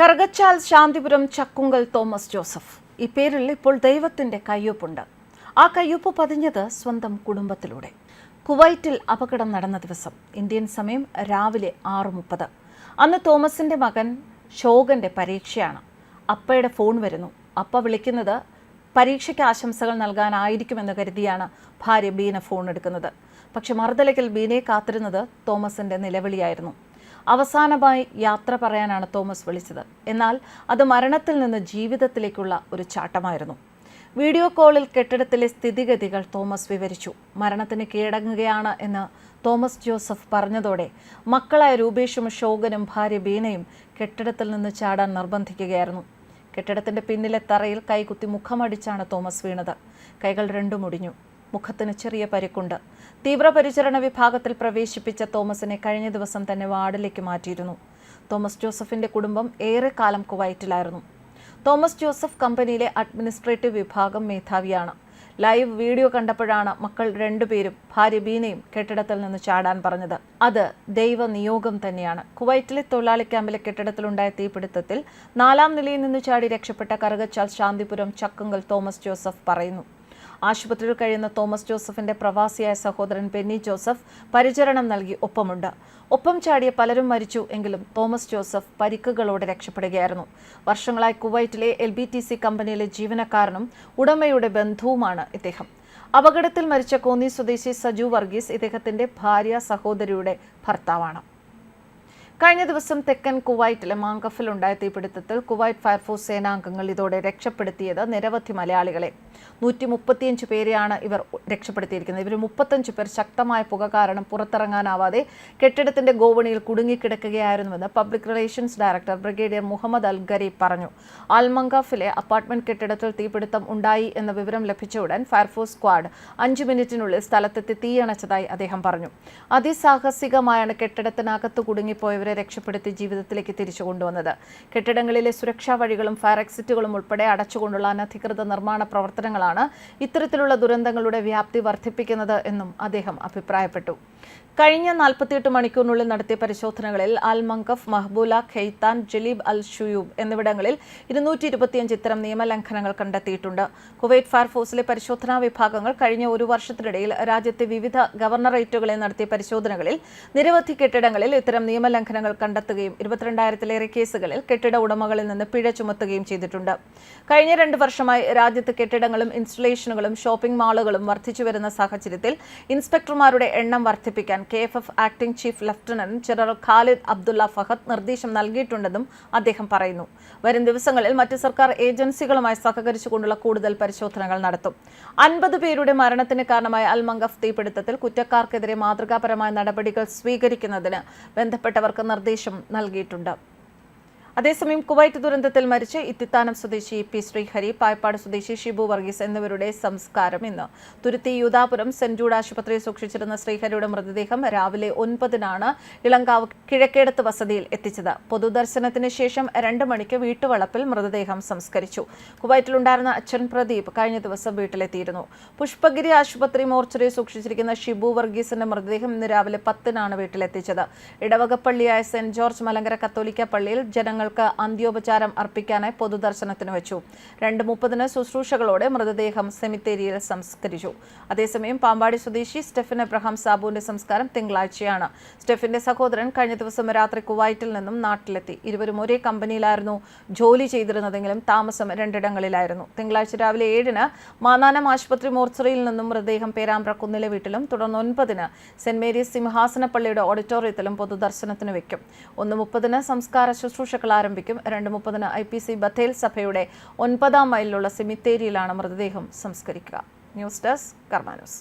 Karukachal Santhipuram Chakkunkal Thomas Joseph. ഈ പേരിൽ ഇപ്പോൾ ദൈവത്തിന്റെ കയ്യൊപ്പുണ്ട്. ആ കയ്യൊപ്പ് പതിഞ്ഞത് സ്വന്തം കുടുംബത്തിലൂടെ. കുവൈറ്റിൽ അപകടം നടന്ന ദിവസം ഇന്ത്യൻ സമയം രാവിലെ ആറ് മുപ്പത് അന്ന് തോമസിന്റെ മകൻ ശോകന്റെ പരീക്ഷയാണ്. അപ്പയുടെ ഫോൺ വരുന്നു. അപ്പ വിളിക്കുന്നത് പരീക്ഷയ്ക്ക് ആശംസകൾ നൽകാനായിരിക്കുമെന്ന് കരുതിയാണ് ഭാര്യ ബീന ഫോൺ എടുക്കുന്നത്. പക്ഷെ മറുതലയ്ക്കൽ ബീനയെ കാത്തിരുന്നത് തോമസിന്റെ നിലവിളിയായിരുന്നു. അവസാനമായി യാത്ര പറയാനാണ് തോമസ് വിളിച്ചത്. എന്നാൽ അത് മരണത്തിൽ നിന്ന് ജീവിതത്തിലേക്കുള്ള ഒരു ചാട്ടമായിരുന്നു. വീഡിയോ കോളിൽ കെട്ടിടത്തിലെ സ്ഥിതിഗതികൾ തോമസ് വിവരിച്ചു. മരണത്തിന് കീഴടങ്ങുകയാണ് എന്ന് തോമസ് ജോസഫ് പറഞ്ഞതോടെ മക്കളായ രൂപേഷും ശോകനും ഭാര്യ ബീനയും കെട്ടിടത്തിൽ നിന്ന് ചാടാൻ നിർബന്ധിക്കുകയായിരുന്നു. കെട്ടിടത്തിന്റെ പിന്നിലെ തറയിൽ കൈകുത്തി മുഖമടിച്ചാണ് തോമസ് വീണത്. കൈകൾ രണ്ടും ഒടിഞ്ഞു. മുഖത്തിന് ചെറിയ പരിക്കുണ്ട്. തീവ്രപരിചരണ വിഭാഗത്തിൽ പ്രവേശിപ്പിച്ച തോമസിനെ കഴിഞ്ഞ ദിവസം തന്നെ വാർഡിലേക്ക് മാറ്റിയിരുന്നു. തോമസ് ജോസഫിന്റെ കുടുംബം ഏറെക്കാലം കുവൈറ്റിലായിരുന്നു. തോമസ് ജോസഫ് കമ്പനിയിലെ അഡ്മിനിസ്ട്രേറ്റീവ് വിഭാഗം മേധാവിയാണ്. ലൈവ് വീഡിയോ കണ്ടപ്പോഴാണ് മക്കൾ രണ്ടുപേരും ഭാര്യ ബീനയും കെട്ടിടത്തിൽ നിന്ന് ചാടാൻ പറഞ്ഞത്. അത് ദൈവ നിയോഗം തന്നെയാണ്. കുവൈറ്റിലെ തൊഴിലാളി ക്യാമ്പിലെ കെട്ടിടത്തിലുണ്ടായ തീപിടുത്തത്തിൽ നാലാം നിലയിൽ നിന്ന് ചാടി രക്ഷപ്പെട്ട കറുകച്ചാൽ ശാന്തിപുരം ചക്കുങ്കൽ തോമസ് ജോസഫ് പറയുന്നു. ആശുപത്രിയിൽ കഴിയുന്ന തോമസ് ജോസഫിന്റെ പ്രവാസിയായ സഹോദരൻ ബെന്നി ജോസഫ് പരിചരണം നൽകി ഒപ്പമുണ്ട്. ഒപ്പം ചാടിയ പലരും മരിച്ചു എങ്കിലും തോമസ് ജോസഫ് പരിക്കുകളോടെ രക്ഷപ്പെടുകയായിരുന്നു. വർഷങ്ങളായി കുവൈറ്റിലെ എൽ ബി ടി സി കമ്പനിയിലെ ജീവനക്കാരനും ഉടമയുടെ ബന്ധുവുമാണ് ഇദ്ദേഹം. അപകടത്തിൽ മരിച്ച കോന്നി സ്വദേശി സജു വർഗീസ് ഇദ്ദേഹത്തിന്റെ ഭാര്യ സഹോദരിയുടെ ഭർത്താവാണ്. കഴിഞ്ഞ ദിവസം തെക്കൻ കുവൈറ്റിലെ മാങ്കഫിലുണ്ടായ തീപിടുത്തത്തിൽ കുവൈറ്റ് ഫയർഫോഴ്സ് സേനാംഗങ്ങൾ ഇതോടെ രക്ഷപ്പെടുത്തിയത് നിരവധി മലയാളികളെ. നൂറ്റി മുപ്പത്തിയഞ്ച് പേരെയാണ് ഇവർ രക്ഷപ്പെടുത്തിയിരിക്കുന്നത്. ഇവർ മുപ്പത്തഞ്ച് പേർ ശക്തമായ പുക കാരണം പുറത്തിറങ്ങാനാവാതെ കെട്ടിടത്തിന്റെ ഗോവണിയിൽ കുടുങ്ങിക്കിടക്കുകയായിരുന്നുവെന്ന് public relations director brigadier Muhammad Al Ghari പറഞ്ഞു. അൽമങ്കാഫിലെ അപ്പാർട്ട്മെന്റ് കെട്ടിടത്തിൽ തീപിടുത്തം ഉണ്ടായി എന്ന വിവരം ലഭിച്ച ഉടൻ ഫയർഫോഴ്സ് സ്ക്വാഡ് അഞ്ച് മിനിറ്റിനുള്ളിൽ സ്ഥലത്തെത്തി തീയണച്ചതായി അദ്ദേഹം പറഞ്ഞു. അതിസാഹസികമായാണ് കെട്ടിടത്തിനകത്ത് കുടുങ്ങിപ്പോയവരെ രക്ഷപ്പെടുത്തി ജീവിതത്തിലേക്ക് തിരിച്ചു കൊണ്ടുവന്നത്. കെട്ടിടങ്ങളിലെ സുരക്ഷാ വഴികളും ഫയർ എക്സിറ്റുകളും ഉൾപ്പെടെ അടച്ചുകൊണ്ടുള്ള അനധികൃത നിർമ്മാണ പ്രവർത്തനങ്ങളാണ് ഇത്തരത്തിലുള്ള ദുരന്തങ്ങളുടെ വ്യാപ്തി വർദ്ധിപ്പിക്കുന്നത് എന്നും അദ്ദേഹം അഭിപ്രായപ്പെട്ടു. കഴിഞ്ഞ നാൽപ്പത്തിയെട്ട് മണിക്കൂറിനുള്ളിൽ നടത്തിയ പരിശോധനകളിൽ അൽ മങ്കഫ് മഹബൂല ഖെയ്ത്താൻ ജലീബ് അൽ ഷുയൂബ് എന്നിവിടങ്ങളിൽ ഇരുന്നൂറ്റി ഇരുപത്തിയഞ്ച് ഇത്തരം നിയമലംഘനങ്ങൾ കണ്ടെത്തിയിട്ടുണ്ട്. കുവൈറ്റ് ഫയർഫോഴ്സിലെ പരിശോധനാ വിഭാഗങ്ങൾ കഴിഞ്ഞ ഒരു വർഷത്തിനിടയിൽ രാജ്യത്തെ വിവിധ ഗവർണറേറ്റുകളിൽ നടത്തിയ പരിശോധനകളിൽ നിരവധി കെട്ടിടങ്ങളിൽ ഇത്തരം നിയമലംഘനങ്ങൾ കണ്ടെത്തുകയും ഇരുപത്തിരണ്ടായിരത്തിലേറെ കേസുകളിൽ കെട്ടിട ഉടമകളിൽ നിന്ന് പിഴ ചുമത്തുകയും ചെയ്തിട്ടുണ്ട്. കഴിഞ്ഞ രണ്ട് വർഷമായി രാജ്യത്ത് കെട്ടിടങ്ങളും ഇൻസ്റ്റലേഷനുകളും ഷോപ്പിംഗ് മാളുകളും വർദ്ധിച്ചു വരുന്ന സാഹചര്യത്തിൽ ഇൻസ്പെക്ടർമാരുടെ എണ്ണം വർദ്ധിപ്പിക്കാൻ K F F acting chief lieutenant general Khalid Abdullah Fahad നിർദ്ദേശം നൽകിയിട്ടുണ്ടെന്നും അദ്ദേഹം പറയുന്നു. വരും ദിവസങ്ങളിൽ മറ്റ് സർക്കാർ ഏജൻസികളുമായി സഹകരിച്ചുകൊണ്ടുള്ള കൂടുതൽ പരിശോധനകൾ നടത്തും. അൻപത് പേരുടെ മരണത്തിന് കാരണമായ അൽ മങ്കഫ് തീപിടുത്തത്തിൽ കുറ്റക്കാർക്കെതിരെ മാതൃകാപരമായ നടപടികൾ സ്വീകരിക്കുന്നതിന് ബന്ധപ്പെട്ടവർക്ക് നിർദ്ദേശം നൽകിയിട്ടുണ്ട്. അതേസമയം കുവൈറ്റ് ദുരന്തത്തിൽ മരിച്ച ഇത്തിത്താനം സ്വദേശി പി ശ്രീഹരി പായപ്പാട് സ്വദേശി ഷിബു വർഗീസ് എന്നിവരുടെ സംസ്കാരം ഇന്ന്. തുരുത്തി യൂതാപുരം സെന്റ് ജൂഡ് ആശുപത്രിയിൽ സൂക്ഷിച്ചിരുന്ന ശ്രീഹരിയുടെ മൃതദേഹം രാവിലെ ഒൻപതിനാണ് ഇളങ്കാവ് കിഴക്കേടത്ത് വസതിയിൽ എത്തിച്ചത്. പൊതുദർശനത്തിന് ശേഷം രണ്ട് മണിക്ക് വീട്ടുവളപ്പിൽ മൃതദേഹം സംസ്കരിച്ചു. കുവൈറ്റിലുണ്ടായിരുന്ന അച്ഛൻ പ്രദീപ് കഴിഞ്ഞ ദിവസം വീട്ടിലെത്തിയിരുന്നു. പുഷ്പഗിരി ആശുപത്രി മോർച്ചറിയിൽ സൂക്ഷിച്ചിരിക്കുന്ന ഷിബു വർഗീസിന്റെ മൃതദേഹം ഇന്ന് രാവിലെ പത്തിനാണ് വീട്ടിലെത്തിച്ചത്. ഇടവകപ്പള്ളിയായ സെന്റ് ജോർജ് മലങ്കര കത്തോലിക്ക പള്ളിയിൽ ജനങ്ങൾ ജനങ്ങൾക്ക് അന്ത്യോപചാരം അർപ്പിക്കാനായി പൊതുദർശനത്തിന് വെച്ചു. രണ്ട് മുപ്പതിന് ശുശ്രൂഷകളോടെ മൃതദേഹം സെമിത്തേരിയിൽ സംസ്കരിച്ചു. അതേസമയം പാമ്പാടി സ്വദേശി സ്റ്റെഫൻ എബ്രഹാം സാബുവിന്റെ സംസ്കാരം തിങ്കളാഴ്ചയാണ്. സ്റ്റെഫിന്റെ സഹോദരൻ കഴിഞ്ഞ ദിവസം രാത്രി കുവൈറ്റിൽ നിന്നും നാട്ടിലെത്തി. ഇരുവരും ഒരേ കമ്പനിയിലായിരുന്നു ജോലി ചെയ്തിരുന്നതെങ്കിലും താമസം രണ്ടിടങ്ങളിലായിരുന്നു. തിങ്കളാഴ്ച രാവിലെ ഏഴിന് മാനാനം ആശുപത്രി മോർച്ചറിയിൽ നിന്നും മൃതദേഹം പേരാമ്പ്ര കുന്നിലെ വീട്ടിലും തുടർന്ന് ഒൻപതിന് സെന്റ് മേരീസ് സിംഹാസനപ്പള്ളിയുടെ ഓഡിറ്റോറിയത്തിലും പൊതുദർശനത്തിന് വെക്കും. ഒന്ന് മുപ്പതിന് സംസ്കാര ശുശ്രൂഷകൾ ആരംഭിക്കും രണ്ട് മുപ്പതിന് ഐ പി സി ബഥേൽ സഭയുടെ ഒൻപതാം മൈലിലുള്ള സെമിത്തേരിയിലാണ് മൃതദേഹം സംസ്കരിക്കുക. News desk കർമാനൂസ്